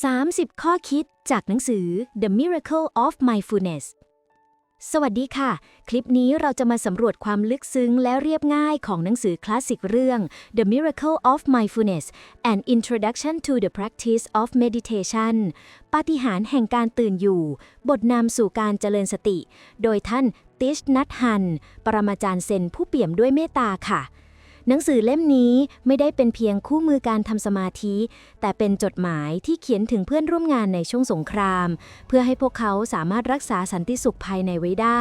30 ข้อคิดจากหนังสือ The Miracle of Mindfulness สวัสดีค่ะ คลิปนี้เราจะมาสำรวจความลึกซึ้งและเรียบง่ายของหนังสือคลาสสิกเรื่อง The Miracle of Mindfulness An Introduction to the Practice of Meditation ปาฏิหาริย์แห่งการตื่นอยู่ บทนำสู่การเจริญสติ โดยท่านติชนัทฮัน ปรมาจารย์เซนผู้เปี่ยมด้วยเมตตาค่ะ หนังสือเล่มนี้ไม่ได้เป็นเพียงคู่มือการทำสมาธิ แต่เป็นจดหมายที่เขียนถึงเพื่อนร่วมงานในช่วงสงคราม เพื่อให้พวกเขาสามารถรักษาสันติสุขภายในไว้ได้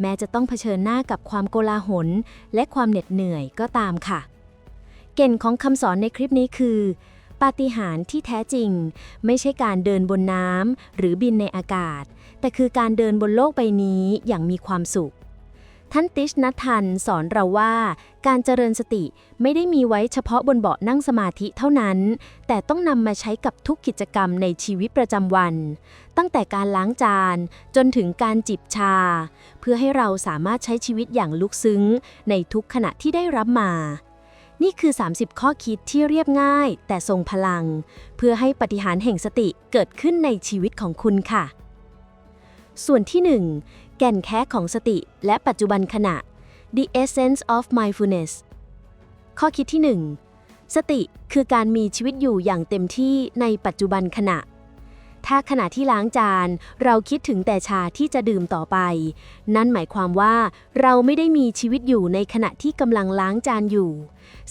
แม้จะต้องเผชิญหน้ากับความโกลาหล และความเหน็ดเหนื่อยก็ตามค่ะ เก่นของคำสอนในคลิปนี้คือปาฏิหาริย์ที่แท้จริง ไม่ใช่การเดินบนน้ำหรือบินในอากาศ แต่คือการเดินบนโลกใบนี้อย่างมีความสุข ท่านติชนัทันสอนเราว่า การเจริญสติไม่ได้มีไว้เฉพาะบนเบาะนั่งสมาธิเท่านั้น แต่ต้องนำมาใช้กับทุกกิจกรรมในชีวิตประจำวัน ตั้งแต่การล้างจานจนถึงการจิบชา เพื่อให้เราสามารถใช้ชีวิตอย่างลึกซึ้ง ในทุกขณะที่ได้รับมา นี่คือ 30 ข้อคิดที่เรียบง่าย แต่ทรงพลัง เพื่อให้ปฏิหารแห่งสติเกิดขึ้นในชีวิตของคุณค่ะส่วนที่ 1 แก่นแค้ของสติ และปัจจุบันขณะ the essence of mindfulness ข้อคิดที่ 1 สติคือการมีชีวิตอยู่อย่างเต็มที่ในปัจจุบันขณะ ถ้าขณะที่ล้างจาน เราคิดถึงแต่ชาที่จะดื่มต่อไป นั่นหมายความว่า เราไม่ได้มีชีวิตอยู่ในขณะที่กำลังล้างจานอยู่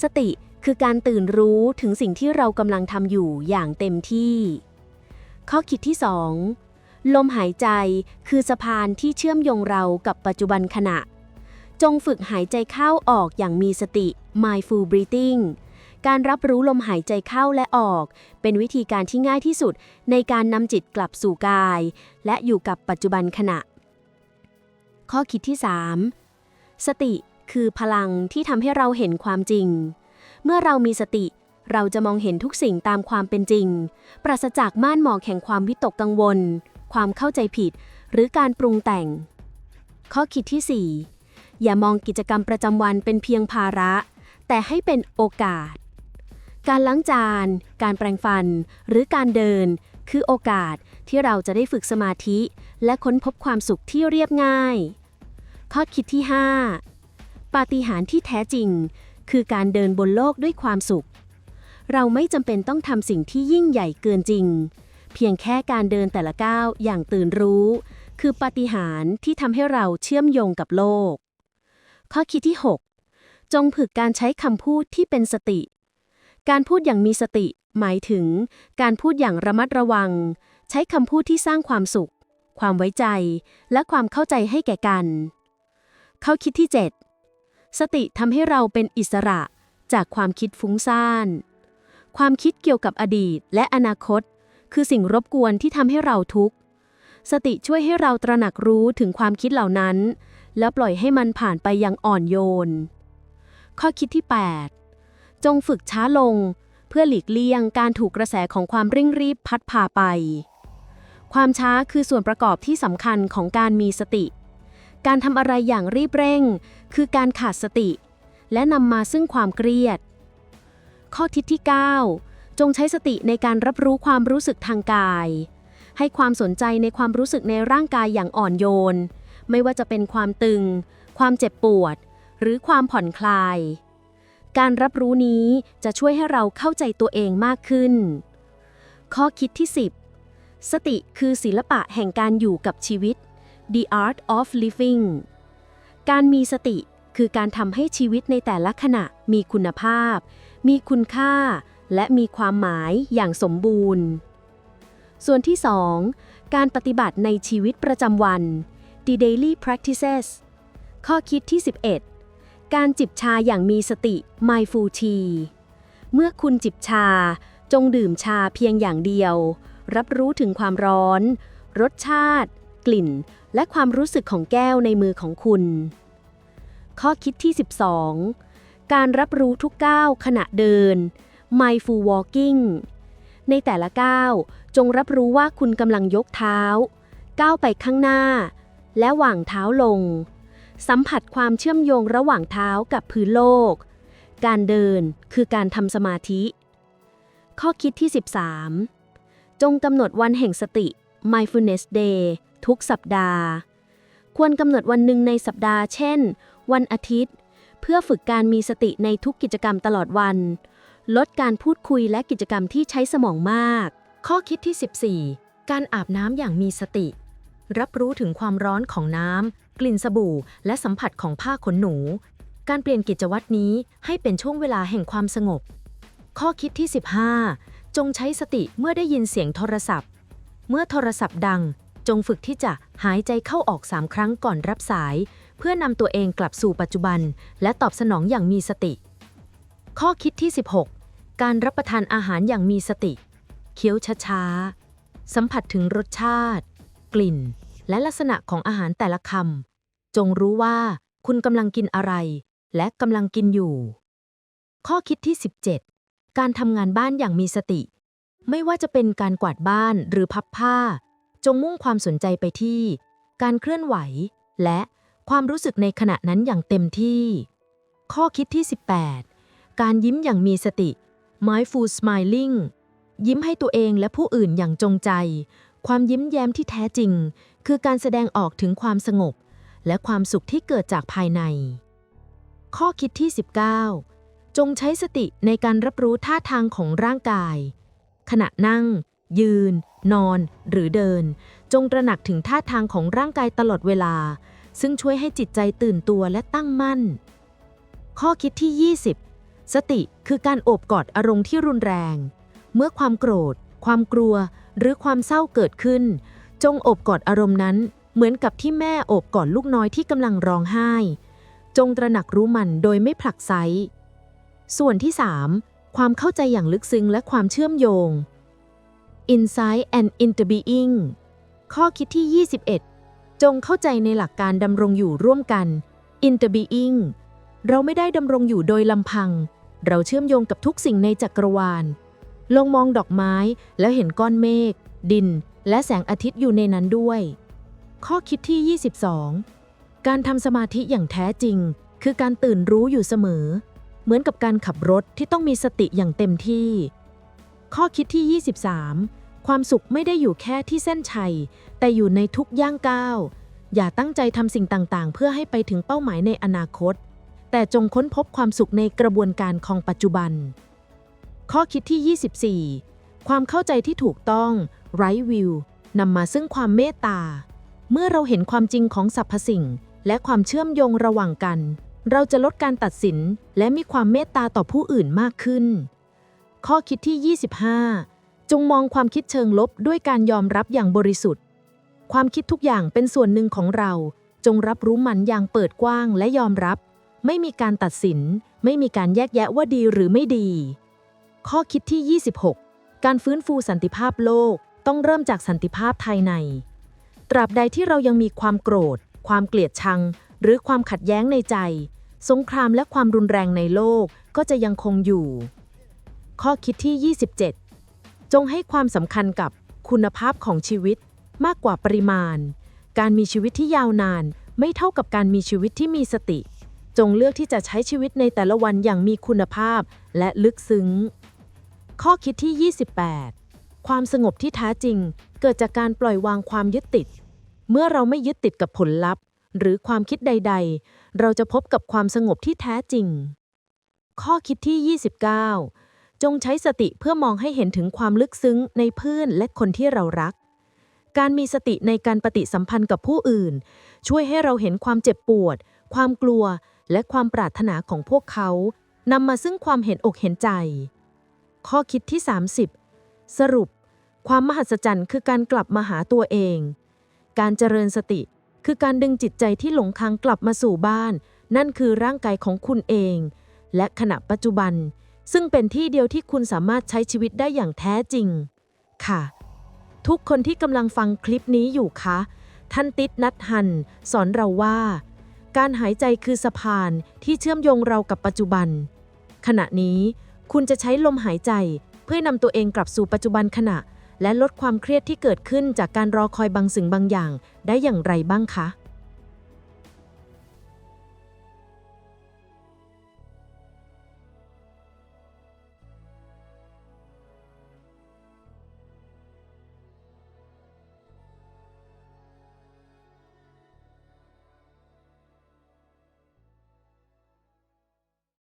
สติคือการตื่นรู้ถึงสิ่งที่เรากำลังทำอยู่อย่างเต็มที่ ข้อคิดที่ 2 ลมหายใจคือสะพานที่เชื่อมโยงเรากับปัจจุบันขณะ จงฝึกหายใจเข้าออกอย่างมีสติ mindful breathing การรับรู้ลมหายใจเข้าและออก เป็นวิธีการที่ง่ายที่สุดในการนำจิตกลับสู่กาย และอยู่กับปัจจุบันขณะ ข้อคิดที่ 3 สติคือพลังที่ทำให้เราเห็นความจริง เมื่อเรามีสติเราจะมองเห็นทุกสิ่งตามความเป็นจริง ปราศจากม่านหมอกแห่งความวิตกกังวล ความเข้าใจผิด หรือการปรุงแต่ง ข้อคิดที่ 4 อย่ามองกิจกรรมประจำวันเป็นเพียงภาระ แต่ให้เป็นโอกาส การล้างจาน การแปรงฟัน หรือการเดิน คือโอกาสที่เราจะได้ฝึกสมาธิ และค้นพบความสุขที่เรียบง่าย ข้อคิดที่ 5 ปาฏิหาริย์ที่แท้จริง คือการเดินบนโลกด้วยความสุข เราไม่จำเป็นต้องทำสิ่งที่ยิ่งใหญ่เกินจริง เพียงแค่การเดินแต่ละก้าวอย่างตื่นรู้ คือปาฏิหาริย์ที่ทำให้เราเชื่อมโยงกับโลก ข้อคิดที่ 6 จงฝึกการใช้คำพูดที่เป็นสติ การพูดอย่างมีสติ หมายถึง การพูดอย่างระมัดระวัง ใช้คำพูดที่สร้างความสุข ความไว้ใจ และความเข้าใจให้แก่กัน ข้อคิดที่ 7 สติทำให้เราเป็นอิสระจากความคิดฟุ้งซ่านความคิดเกี่ยวกับอดีตและอนาคต คือสิ่งรบกวนที่ทำให้เราทุกข์ สติช่วยให้เราตระหนักรู้ถึงความคิดเหล่านั้น แล้วปล่อยให้มันผ่านไปอย่างอ่อนโยน ข้อคิดที่ 8 จงฝึกช้าลง เพื่อหลีกเลี่ยงการถูกกระแสของความเร่งรีบพัดพาไป ความช้าคือส่วนประกอบที่สำคัญของการมีสติ การทำอะไรอย่างรีบเร่ง คือการขาดสติ และนำมาซึ่งความเครียด ข้อทิศที่ 9 จงใช้สติในการรับรู้ความรู้สึกทางกาย ให้ความสนใจในความรู้สึกในร่างกายอย่างอ่อนโยน ไม่ว่าจะเป็นความตึง ความเจ็บปวด หรือความผ่อนคลาย การรับรู้นี้จะช่วยให้เราเข้าใจตัวเองมากขึ้น ข้อคิดที่ 10 สติคือศิลปะแห่งการอยู่กับชีวิต The Art of Living การมีสติคือการทำให้ชีวิตในแต่ละขณะมีคุณภาพ มีคุณค่า และมีความหมายอย่างสมบูรณ์ ส่วนที่ 2 การปฏิบัติในชีวิตประจำวัน The Daily Practices ข้อคิดที่ 11 การจิบชาอย่างมีสติ Mindful Tea เมื่อคุณจิบชา จงดื่มชาเพียงอย่างเดียว รับรู้ถึงความร้อน รสชาติ กลิ่น และความรู้สึกของแก้วในมือของคุณ ข้อคิดที่ 12 การรับรู้ทุกก้าวขณะเดิน Mindful Walking ในแต่ละก้าวจงรับรู้ว่าคุณกำลังยกเท้า ก้าวไปข้างหน้า และวางเท้าลง สัมผัสความเชื่อมโยงระหว่างเท้ากับพื้นโลก การเดินคือการทำสมาธิ ข้อคิดที่ 13 จงกำหนดวันแห่งสติ mindfulness day ทุกสัปดาห์ ควรกำหนดวันหนึ่งในสัปดาห์ เช่น วันอาทิตย์ เพื่อฝึกการมีสติในทุกกิจกรรมตลอดวัน ลดการพูดคุยและกิจกรรมที่ใช้สมองมาก ข้อคิดที่ 14 การอาบน้ำอย่างมีสติ รับรู้ถึงความร้อนของน้ำ กลิ่นสบู่ และสัมผัสของผ้าขนหนู การเปลี่ยนกิจวัตรนี้ให้เป็นช่วงเวลาแห่งความสงบ ข้อคิดที่ 15 จงใช้สติเมื่อได้ยินเสียงโทรศัพท์ เมื่อโทรศัพท์ดัง จงฝึกที่จะหายใจเข้าออก3ครั้งก่อนรับสาย เพื่อนำตัวเองกลับสู่ปัจจุบัน และตอบสนองอย่างมีสติ ข้อคิดที่ 16 การรับประทานอาหารอย่างมีสติ เคี้ยวช้าๆ สัมผัสถึงรสชาติ กลิ่น และลักษณะของอาหารแต่ละคำ จงรู้ว่าคุณกำลังกินอะไร และกำลังกินอยู่ ข้อคิดที่ 17 การทำงานบ้านอย่างมีสติ ไม่ว่าจะเป็นการกวาดบ้านหรือพับผ้า จงมุ่งความสนใจไปที่ การเคลื่อนไหว และความรู้สึกในขณะนั้นอย่างเต็มที่ ข้อคิดที่ 18 การยิ้มอย่างมีสติ mindful smiling ยิ้มให้ตัวเองและผู้อื่นอย่างจงใจ ความยิ้มแย้มที่แท้จริง คือการแสดงออกถึงความสงบ และความสุขที่เกิดจากภายใน ข้อคิดที่ 19 จงใช้สติในการรับรู้ท่าทางของร่างกาย ขณะนั่ง ยืน นอน หรือเดิน จงตระหนักถึงท่าทางของร่างกายตลอดเวลา ซึ่งช่วยให้จิตใจตื่นตัวและตั้งมั่น ข้อคิดที่ 20 สติคือการโอบกอดอารมณ์ที่รุนแรง เมื่อความโกรธ ความกลัว หรือความเศร้าเกิดขึ้น จงโอบกอดอารมณ์นั้น เหมือนกับที่แม่โอบกอดลูกน้อยที่กำลังร้องไห้ จงตระหนักรู้มันโดยไม่ผลักไสส่วนที่ 3 ความเข้าใจอย่างลึกซึ้งและความเชื่อมโยง Insight and Interbeing ข้อคิดที่ 21 จงเข้าใจในหลักการดำรงอยู่ร่วมกัน Interbeing เราไม่ได้ดำรงอยู่โดยลำพัง เราเชื่อมโยงกับทุกสิ่งในจักรวาล ลงมองดอกไม้แล้วเห็นก้อนเมฆ ดิน และแสงอาทิตย์อยู่ในนั้นด้วย ข้อคิดที่ 22 การทำสมาธิอย่างแท้จริง คือการตื่นรู้อยู่เสมอ เหมือนกับการขับรถที่ต้องมีสติอย่างเต็มที่ ข้อคิดที่ 23 ความสุขไม่ได้อยู่แค่ที่เส้นชัย แต่อยู่ในทุกย่างก้าว อย่าตั้งใจทำสิ่งต่างๆ เพื่อให้ไปถึงเป้าหมายในอนาคต แต่จงค้นพบความสุขในกระบวนการของปัจจุบัน ข้อคิดที่ 24 ความเข้าใจที่ถูกต้อง right view นำมาซึ่งความเมตตา เมื่อเราเห็นความจริงของสรรพสิ่ง และความเชื่อมโยงระหว่างกัน เราจะลดการตัดสินและมีความเมตตาต่อผู้อื่นมากขึ้น ข้อคิดที่ 25 จงมองความคิดเชิงลบด้วยการยอมรับอย่างบริสุทธิ์ ความคิดทุกอย่างเป็นส่วนหนึ่งของเรา จงรับรู้มันอย่างเปิดกว้างและยอมรับ ไม่มีการตัดสิน ไม่มีการแยกแยะว่าดีหรือไม่ดี ข้อคิดที่ 26 การฟื้นฟูสันติภาพโลกต้องเริ่มจากสันติภาพภายใน ตราบใดที่เรายังมีความโกรธ ความเกลียดชัง หรือความขัดแย้งในใจ สงครามและความรุนแรงในโลกก็จะยังคงอยู่ ข้อคิดที่ 27 จงให้ความสำคัญกับคุณภาพของชีวิตมากกว่าปริมาณ การมีชีวิตที่ยาวนานไม่เท่ากับการมีชีวิตที่มีสติ จงเลือกที่จะใช้ชีวิตในแต่ละวันอย่างมีคุณภาพและลึกซึ้ง ข้อคิดที่ 28 ความสงบที่แท้จริง เกิดจากการปล่อยวางความยึดติด เมื่อเราไม่ยึดติดกับผลลัพธ์ หรือความคิดใด ๆ เราจะพบกับความสงบที่แท้จริง ข้อคิดที่ 29 จงใช้สติเพื่อมองให้เห็นถึงความลึกซึ้งในเพื่อนและคนที่เรารักการมีสติในการปฏิสัมพันธ์กับผู้อื่น ช่วยให้เราเห็นความเจ็บปวด ความกลัว และความปรารถนาของพวกเขานำมาซึ่งความเห็นอกเห็นใจ ข้อคิดที่ 30 สรุป ความมหัศจรรย์คือการกลับมาหาตัวเอง การเจริญสติ คือการดึงจิตใจที่หลงทางกลับมาสู่บ้าน นั่นคือร่างกายของคุณเอง และขณะปัจจุบัน ซึ่งเป็นที่เดียวที่คุณสามารถใช้ชีวิตได้อย่างแท้จริง ค่ะ ทุกคนที่กำลังฟังคลิปนี้อยู่คะ ท่านติดนัดหัน สอนเราว่า การหายใจคือสะพานที่เชื่อมโยงเรากับปัจจุบัน ขณะนี้คุณจะใช้ลมหายใจเพื่อนำตัวเองกลับสู่ปัจจุบันขณะ และลดความเครียดที่เกิดขึ้นจากการรอคอยบางสิ่งบางอย่าง ได้อย่างไรบ้างคะ